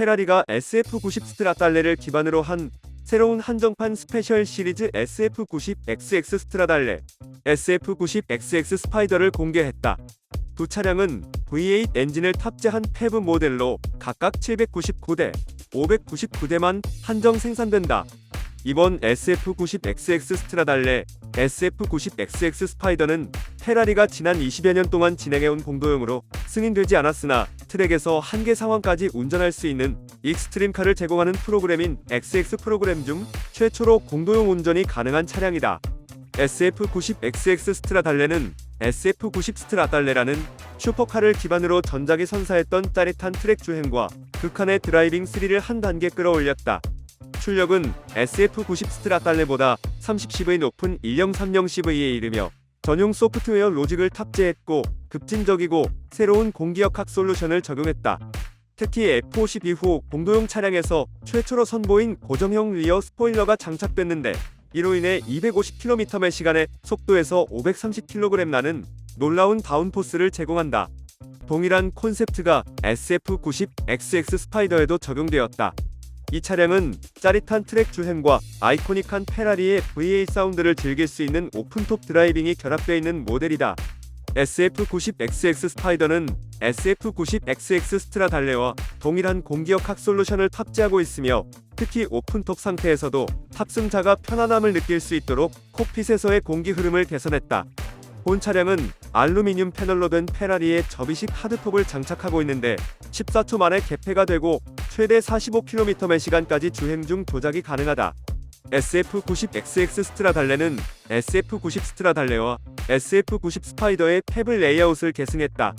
페라리가 SF90 스트라달레를 기반으로 한 새로운 한정판 스페셜 시리즈 SF90XX 스트라달레, SF90XX 스파이더를 공개했다. 두 차량은 V8 엔진을 탑재한 페브 모델로 각각 799대, 599대만 한정 생산된다. 이번 SF90XX 스트라달레, SF90XX 스파이더는 페라리가 지난 20여 년 동안 진행해온 공도용으로 승인되지 않았으나 트랙에서 한계 상황까지 운전할 수 있는 익스트림카를 제공하는 프로그램인 XX 프로그램 중 최초로 공도용 운전이 가능한 차량이다. SF90XX 스트라달레는 SF90 스트라달레라는 슈퍼카를 기반으로 전작이 선사했던 짜릿한 트랙 주행과 극한의 드라이빙 스릴을 한 단계 끌어올렸다. 출력은 SF90 스트라달레보다 30CV 높은 1030 CV에 이르며 전용 소프트웨어 로직을 탑재했고 급진적이고 새로운 공기역학 솔루션을 적용했다. 특히 F50 이후 공도용 차량에서 최초로 선보인 고정형 리어 스포일러가 장착됐는데 이로 인해 250km/의 시간의 속도에서 530kg 나는 놀라운 다운포스를 제공한다. 동일한 콘셉트가 SF90XX 스파이더에도 적용되었다. 이 차량은 짜릿한 트랙 주행과 아이코닉한 페라리의 V8 사운드를 즐길 수 있는 오픈톱 드라이빙이 결합되어 있는 모델이다. SF90XX 스파이더는 SF90XX 스트라 달레와 동일한 공기역학 솔루션을 탑재하고 있으며 특히 오픈톱 상태에서도 탑승자가 편안함을 느낄 수 있도록 콕핏에서의 공기 흐름을 개선했다. 본 차량은 알루미늄 패널로 된 페라리의 접이식 하드톱을 장착하고 있는데 14초 만에 개폐가 되고 최대 45km/시간까지 주행 중 조작이 가능하다. SF90XX 스트라 달레는 SF90 스트라 달레와 SF90 스파이더의 패블 레이아웃을 계승했다.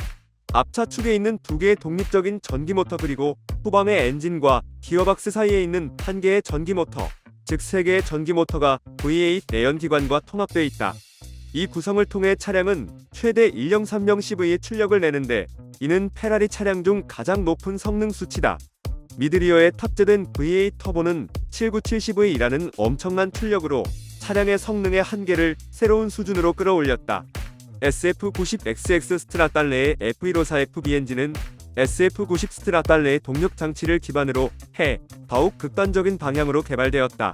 앞차 축에 있는 두 개의 독립적인 전기 모터 그리고 후방의 엔진과 기어박스 사이에 있는 한 개의 전기 모터, 즉 세 개의 전기 모터가 V8 내연기관과 통합되어 있다. 이 구성을 통해 차량은 최대 1030CV의 출력을 내는데 이는 페라리 차량 중 가장 높은 성능 수치다. 미드리어에 탑재된 V8 터보는 7970V라는 엄청난 출력으로 차량의 성능의 한계를 새로운 수준으로 끌어올렸다. SF90XX 스트라달레의 F154FB 엔진은 SF90 스트라달레의 동력 장치를 기반으로 해 더욱 극단적인 방향으로 개발되었다.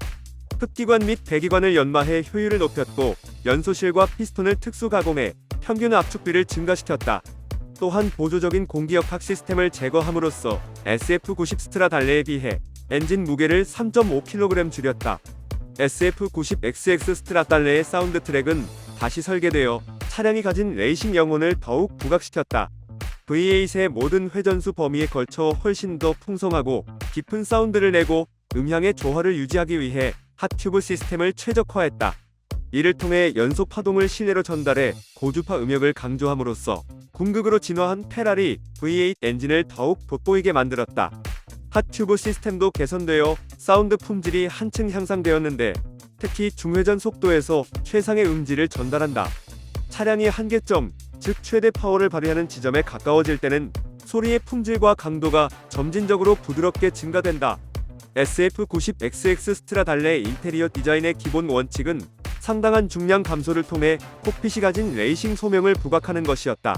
흡기관 및 배기관을 연마해 효율을 높였고 연소실과 피스톤을 특수 가공해 평균 압축비를 증가시켰다. 또한 보조적인 공기역학 시스템을 제거함으로써 SF90 스트라 달레에 비해 엔진 무게를 3.5kg 줄였다. SF90XX 스트라 달레의 사운드 트랙은 다시 설계되어 차량이 가진 레이싱 영혼을 더욱 부각시켰다. V8의 모든 회전수 범위에 걸쳐 훨씬 더 풍성하고 깊은 사운드를 내고 음향의 조화를 유지하기 위해 핫튜브 시스템을 최적화했다. 이를 통해 연속 파동을 실내로 전달해 고주파 음역을 강조함으로써 궁극으로 진화한 페라리 V8 엔진을 더욱 돋보이게 만들었다. 핫튜브 시스템도 개선되어 사운드 품질이 한층 향상되었는데 특히 중회전 속도에서 최상의 음질을 전달한다. 차량이 한계점, 즉 최대 파워를 발휘하는 지점에 가까워질 때는 소리의 품질과 강도가 점진적으로 부드럽게 증가된다. SF90XX 스트라 달레 인테리어 디자인의 기본 원칙은 상당한 중량 감소를 통해 콕핏이 가진 레이싱 소명을 부각하는 것이었다.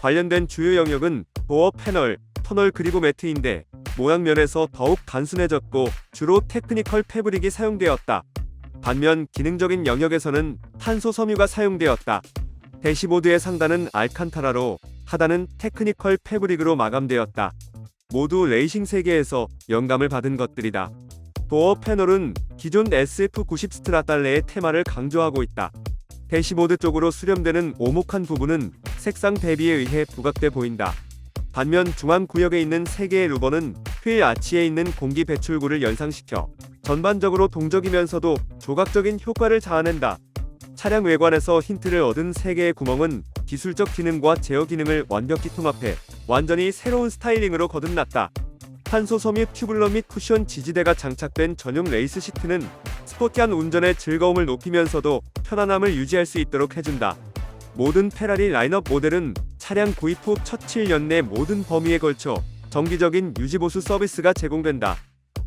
관련된 주요 영역은 도어 패널, 터널 그리고 매트인데 모양 면에서 더욱 단순해졌고 주로 테크니컬 패브릭이 사용되었다. 반면 기능적인 영역에서는 탄소 섬유가 사용되었다. 대시보드의 상단은 알칸타라로 하단은 테크니컬 패브릭으로 마감되었다. 모두 레이싱 세계에서 영감을 받은 것들이다. 도어 패널은 기존 SF90 스트라달레의 테마를 강조하고 있다. 대시보드 쪽으로 수렴되는 오목한 부분은 색상 대비에 의해 부각돼 보인다. 반면 중앙 구역에 있는 세 개의 루버는 휠 아치에 있는 공기 배출구를 연상시켜 전반적으로 동적이면서도 조각적인 효과를 자아낸다. 차량 외관에서 힌트를 얻은 세 개의 구멍은 기술적 기능과 제어 기능을 완벽히 통합해 완전히 새로운 스타일링으로 거듭났다. 탄소 섬유 튜블러 및 쿠션 지지대가 장착된 전용 레이스 시트는 스포티한 운전의 즐거움을 높이면서도 편안함을 유지할 수 있도록 해준다. 모든 페라리 라인업 모델은 차량 구입 후 첫 7년 내 모든 범위에 걸쳐 정기적인 유지보수 서비스가 제공된다.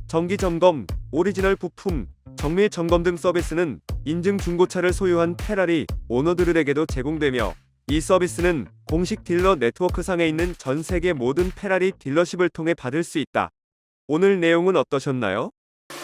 정기 점검, 오리지널 부품, 정밀 점검 등 서비스는 인증 중고차를 소유한 페라리 오너들에게도 제공되며 이 서비스는 공식 딜러 네트워크 상에 있는 전 세계 모든 페라리 딜러십을 통해 받을 수 있다. 오늘 내용은 어떠셨나요?